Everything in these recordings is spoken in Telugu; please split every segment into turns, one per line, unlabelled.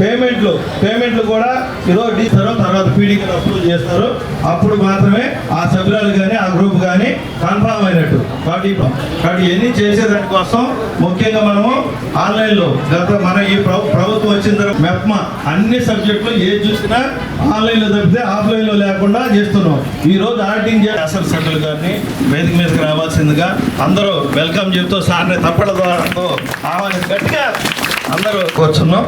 పేమెంట్లు పేమెంట్లు కూడా ఈరోజు ఇస్తారు తర్వాత పీడీకి అప్రూవ్ చేస్తారు. అప్పుడు మాత్రమే ఆ సభ్యురాలు కానీ ఆ గ్రూప్ కానీ కన్ఫామ్ అయినట్టు. కాబట్టి కాబట్టి ఇవన్నీ చేసేదానికోసం ముఖ్యంగా మనము ఆన్లైన్లో గత మన ఈ ప్రభుత్వం వచ్చిన తర్వాత మెప్మా అన్ని సబ్జెక్టులు ఏది చూసినా ఆన్లైన్లో తప్పితే ఆఫ్లైన్లో లేకుండా చేస్తున్నాం. ఈ రోజు ఆడిటింగ్ చే అసలు సెంట్రల్ గారిని వేదిక మీదకి రావాల్సిందిగా అందరూ వెల్కమ్ చెప్తూ సార్ని తప్పడం ద్వారా ఆహ్వాని గట్టిగా అందరూ కూర్చున్నాం.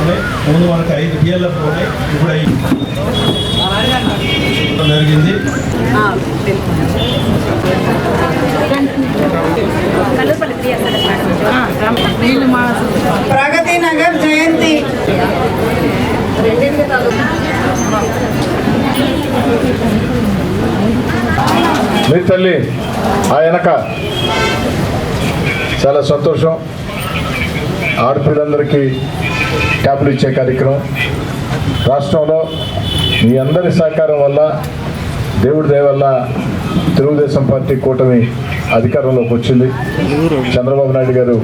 ఉన్నాయి. ముందు మనకు ఐదు టీఎల్ఎఫ్ ఉన్నాయి ఇప్పుడు ఐదు. జరిగింది.
ప్రగతి నగర్ జయంతి.
మీ తల్లి ఆ వెనక. చాలా సంతోషం. ఆడపిల్లందరికీ ట్యాబ్లు ఇచ్చే కార్యక్రమం. రాష్ట్రంలో మీ అందరి సహకారం వల్ల దేవుడి దయ వల్ల తెలుగుదేశం పార్టీ కూటమి అధికారంలోకి వచ్చింది. చంద్రబాబు నాయుడు గారు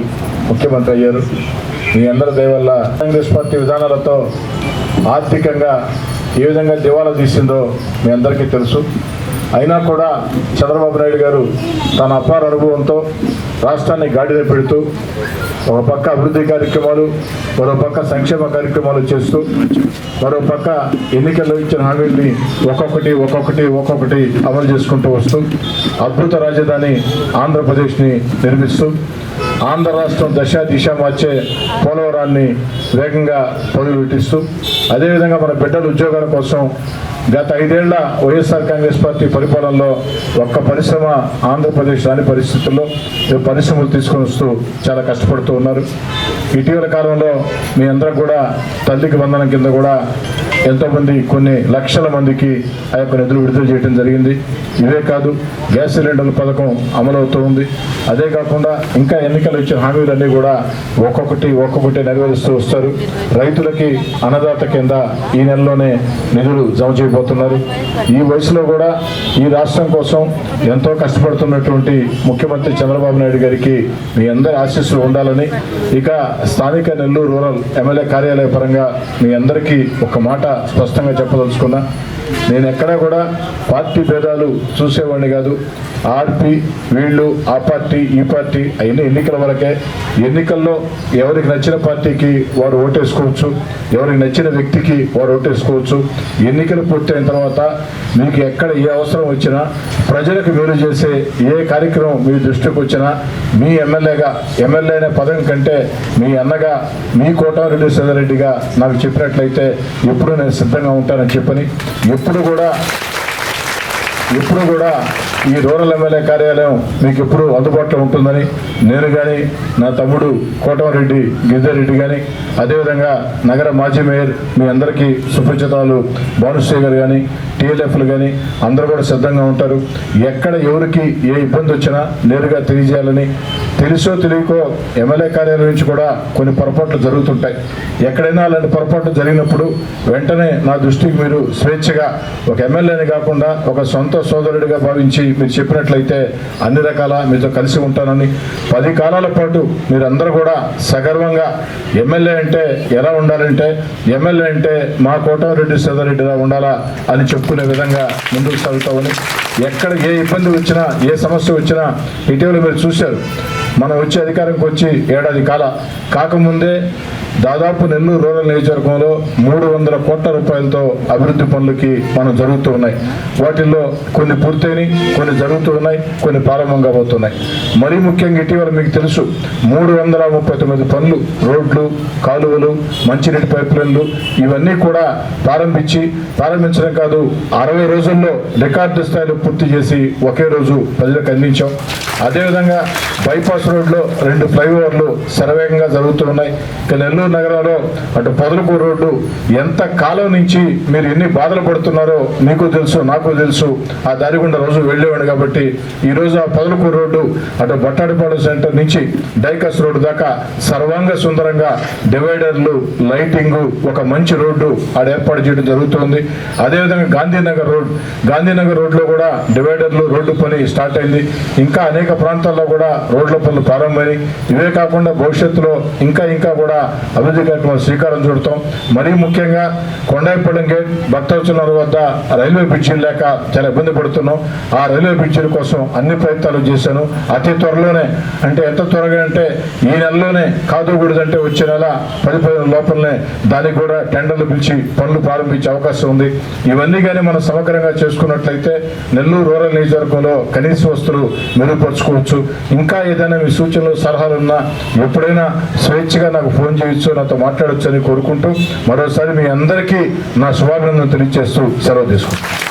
ముఖ్యమంత్రి అయ్యారు. మీ అందరి దయ వల్ల కాంగ్రెస్ పార్టీ విధానాలతో ఆర్థికంగా ఏ విధంగా దివాలా తీసిందో మీ అందరికీ తెలుసు. అయినా కూడా చంద్రబాబు నాయుడు గారు తన అపార అనుభవంతో రాష్ట్రాన్ని గాడిన పెడుతూ ఒక పక్క అభివృద్ధి కార్యక్రమాలు మరో పక్క సంక్షేమ కార్యక్రమాలు చేస్తూ మరో పక్క ఎన్నికల్లో ఇచ్చిన హామీల్ని ఒక్కొక్కటి ఒక్కొక్కటి ఒక్కొక్కటి అమలు చేసుకుంటూ వస్తూ అద్భుత రాజధాని ఆంధ్రప్రదేశ్ని నిర్మిస్తూ ఆంధ్ర రాష్ట్రం దశ దిశ మార్చే పోలవరాన్ని వేగంగా పరుగులు అదేవిధంగా మన బిడ్డల ఉద్యోగాల కోసం గత ఐదేళ్ళ వైఎస్ఆర్ కాంగ్రెస్ పార్టీ పరిపాలనలో ఒక్క పరిశ్రమ ఆంధ్రప్రదేశ్ రాని పరిస్థితుల్లో ఈ పరిశ్రమలు తీసుకొని వస్తూ చాలా కష్టపడుతూ ఉన్నారు. ఇటీవల కాలంలో మీ అందరం కూడా తల్లికి వందనం కింద కూడా ఎంతోమంది కొన్ని లక్షల మందికి ఆ యొక్క నిధులు విడుదల చేయడం జరిగింది. ఇవే కాదు గ్యాస్ సిలిండర్ల పథకం అమలవుతూ ఉంది. అదే కాకుండా ఇంకా ఎన్నికలు ఇచ్చిన హామీలన్నీ కూడా ఒక్కొక్కటి ఒక్కొక్కటి నెరవేరుస్తూ వస్తారు. రైతులకి అన్నదాత కింద ఈ నెలలోనే నిధులు జమ పోతున్నారు ఈ వయసులో కూడా ఈ రాష్ట్రం కోసం ఎంతో కష్టపడుతున్నటువంటి ముఖ్యమంత్రి చంద్రబాబు నాయుడు గారికి మీ అందరి ఆశీస్సులు ఉండాలని ఇక స్థానిక నెల్లూరు రూరల్ ఎమ్మెల్యే కార్యాలయ పరంగా మీ అందరికీ ఒక మాట స్పష్టంగా చెప్పదలుచుకున్నా. నేను ఎక్కడా కూడా పార్టీ భేదాలు చూసేవాడిని కాదు. ఆర్పి వీళ్ళు ఆ పార్టీ ఈ పార్టీ అయిన ఎన్నికల వరకే ఎన్నికల్లో ఎవరికి నచ్చిన పార్టీకి వారు ఓటేసుకోవచ్చు. ఎవరికి నచ్చిన వ్యక్తికి వారు ఓటేసుకోవచ్చు. ఎన్నికలు పూర్తయిన తర్వాత మీకు ఎక్కడ ఏ అవసరం వచ్చినా ప్రజలకు మేలు చేసే ఏ కార్యక్రమం మీ దృష్టికి వచ్చినా మీ ఎమ్మెల్యేగా ఎమ్మెల్యే అనే పదం కంటే మీ అన్నగా మీ కోటారెడ్డి సదరెడ్డిగా నాకు చెప్పినట్లయితే ఎప్పుడు నేను సిద్ధంగా ఉంటానని చెప్పని ఎప్పుడు కూడా ఎప్పుడు కూడా ఈ రూరల్ ఎమ్మెల్యే కార్యాలయం మీకు ఎప్పుడు అందుబాటులో ఉంటుందని నేను కానీ నా తమ్ముడు కోటమరెడ్డి గిరిజారెడ్డి కానీ అదేవిధంగా నగర మాజీ మేయర్ మీ అందరికీ సుపరిచితాలు భానుశ్రీ గారు కానీ టీఎల్ఎఫ్లు కానీ అందరూ కూడా సిద్ధంగా ఉంటారు. ఎక్కడ ఎవరికి ఏ ఇబ్బంది వచ్చినా నేరుగా తెలియజేయాలని తెలుసో తెలియకో ఎమ్మెల్యే కార్యాలయం నుంచి కూడా కొన్ని పొరపాట్లు జరుగుతుంటాయి. ఎక్కడైనా అలాంటి పొరపాట్లు జరిగినప్పుడు వెంటనే నా దృష్టికి మీరు స్వేచ్ఛగా ఒక ఎమ్మెల్యేని కాకుండా ఒక సొంత సోదరుడిగా భావించి మీరు చెప్పినట్లయితే అన్ని రకాల మీతో కలిసి ఉంటానని పది కాలాల పాటు మీరందరూ కూడా సగర్వంగా ఎమ్మెల్యే అంటే ఎలా ఉండాలంటే ఎమ్మెల్యే అంటే మా కోటారెడ్డి సోదరెడ్డిలా ఉండాలా అని చెప్పుకునే విధంగా ముందుకు సాగుతామని ఎక్కడ ఏ ఇబ్బంది వచ్చినా ఏ సమస్య వచ్చినా ఇటీవల మీరు చూశారు. మనం వచ్చే అధికారంకి వచ్చి ఏడాది కాల కాకముందే దాదాపు నెల్లూరు రూరల్ నియోజకవర్గంలో మూడు వందల కోట్ల రూపాయలతో అభివృద్ధి పనులకి మనం జరుగుతూ ఉన్నాయి. వాటిల్లో కొన్ని పూర్తయినాయి కొన్ని జరుగుతూ ఉన్నాయి కొన్ని ప్రారంభం కాబోతున్నాయి మరీ ముఖ్యంగా ఇటీవల మీకు తెలుసు మూడు వందల ముప్పై తొమ్మిది పనులు రోడ్లు కాలువలు మంచినీటి పైప్లైన్లు ఇవన్నీ కూడా ప్రారంభించి ప్రారంభించడం కాదు అరవై రోజుల్లో రికార్డు స్థాయిలో పూర్తి చేసి ఒకే రోజు ప్రజలకు అందించాం. అదేవిధంగా బైపాస్ రోడ్లో రెండు ఫ్లైఓవర్లు శరవేగంగా జరుగుతున్నాయి. ఇక నెల్లూరు నగరంలో అటు పొదలకూరు రోడ్డు ఎంత కాలం నుంచి మీరు ఎన్ని బాధలు పడుతున్నారో మీకు తెలుసు నాకు తెలుసు. ఆ దారి గుండా రోజు వెళ్ళేవాడు కాబట్టి ఈ రోజు ఆ పొదలకూరు రోడ్డు అటు బట్టాడిపాడు సెంటర్ నుంచి డైకస్ రోడ్డు దాకా సర్వాంగ సుందరంగా డివైడర్లు లైటింగ్ ఒక మంచి రోడ్డు ఆడ ఏర్పాటు చేయడం జరుగుతుంది. అదేవిధంగా గాంధీనగర్ రోడ్ గాంధీనగర్ రోడ్లో కూడా డివైడర్లు రోడ్డు పని స్టార్ట్ అయింది. ఇంకా అనేక ప్రాంతాల్లో కూడా రోడ్ల పని పనులు ప్రారంభమై ఇవే కాకుండా భవిష్యత్తులో ఇంకా ఇంకా కూడా అభివృద్ధి కార్యక్రమాలు శ్రీకారం చుడతాం. మరీ ముఖ్యంగా కొండాయిపల్లి గేట్ భక్తవచనాల వద్ద రైల్వే బ్రిడ్జీలు లేక చాలా ఇబ్బంది పడుతున్నాం. ఆ రైల్వే బ్రిడ్జీల కోసం అన్ని ప్రయత్నాలు చేశాను. అతి త్వరలోనే అంటే ఎంత త్వరగా అంటే ఈ నెలలోనే కాదుకూడదంటే వచ్చే నెల పది పదిహేను లోపలనే దానికి కూడా టెండర్లు పిలిచి పనులు ప్రారంభించే అవకాశం ఉంది. ఇవన్నీ కానీ మనం సమగ్రంగా చేసుకున్నట్లయితే నెల్లూరు రూరల్ నియోజకవర్గంలో కనీస వస్తువులు మెరుగుపరచుకోవచ్చు. ఇంకా ఏదైనా మీ సూచనలు సలహాలు ఉన్నా ఎప్పుడైనా స్వేచ్ఛగా నాకు ఫోన్ చేయొచ్చు నాతో మాట్లాడొచ్చు అని కోరుకుంటూ మరోసారి మీ అందరికీ నా శుభాభినందనలు తెలియజేస్తూ సెలవు తీసుకుంటాను